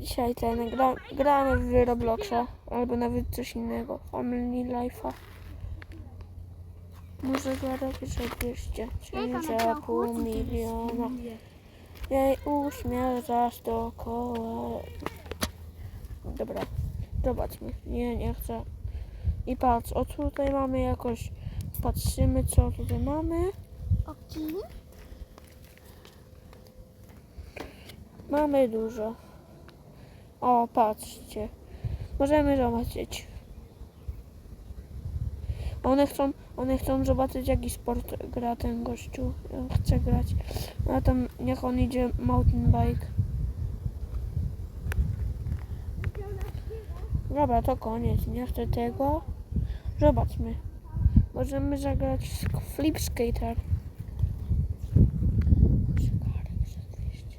Dzisiaj ten, gra, gramy w Robloxa, albo nawet coś innego, Family Life'a. Może zarobić że 200, czyli za pół miliona. Jej uśmiech za sto koła. Dobra, zobaczmy. Nie, nie chcę. I patrz, o tutaj mamy jakoś, patrzymy co tutaj mamy. Oki. Mamy dużo. O, patrzcie. Możemy zobaczyć. One chcą, one chcą zobaczyć jaki sport gra ten gościu. Chce grać. A tam niech on idzie mountain bike. Dobra, to koniec. Nie chcę tego. Zobaczmy. Możemy zagrać flip skater. Zegarek za 200.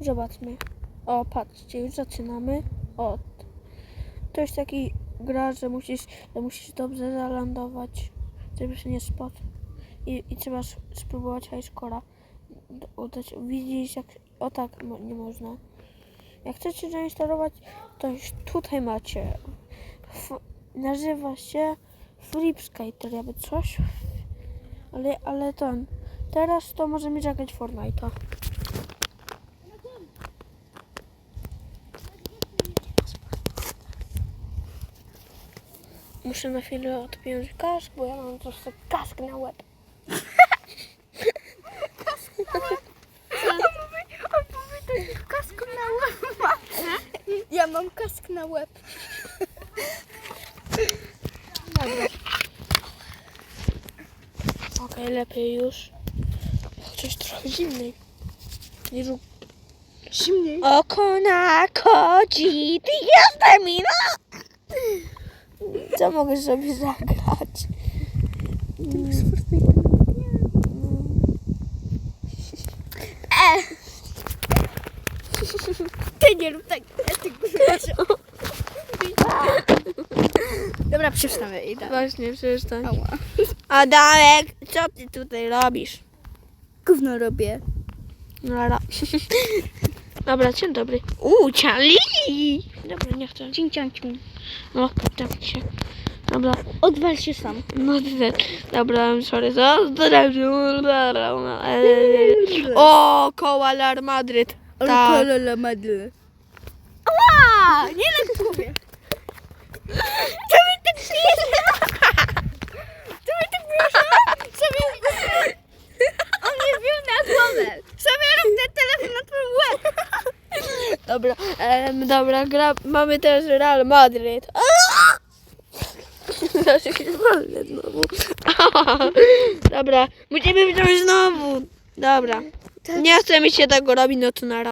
Zobaczmy. O, patrzcie, już zaczynamy. O, to jest taki gra, że musisz, że musisz dobrze zalądować, żeby się nie spadł. I, i trzeba spróbować highscora. Udać. Widzisz, jak... O tak, nie można. Jak chcecie zainstalować, to już tutaj macie. F, nazywa się Flipskater, jakby coś. Ale, ale ten... Teraz to możemy zagrać Fortnite'a. Muszę na chwilę odpiąć kask, bo ja mam troszkę kask na łeb. Kask na łeb. Ja mam kask na łeb. Okej, lepiej już. Coś trochę zimnej. Nie rób. Zimniej. Oko na kodzi, ty jestem mina! Co mogę sobie zagrać? Ty nie rób tak. Ty Dobra, przestawię i tak. Właśnie, przestań. Ała. Adamek, co ty tutaj robisz? Gówno robię. Nara. Dobra, dzień dobry. Uuu, Charlie! Nie chcę. Cing, ciang, ciung. No, tak się. Dobra, Odwal się sam. no dobra, sorry, co? O, Koalar Madryt. Tak. Kolala madle. Ała! Nie na głowie. Co mi tak śmieje? Co mi tak śmieje? Sobie... On mnie wbił na głowę. Sobie rób ten telefon na twój łeb. Dobra, em, dobra, gra, mamy też Real Madryt. Znaczy się walnę znowu. Dobra, musimy wziąć znowu. Dobra. Nie chce mi się tego robić, no to nara.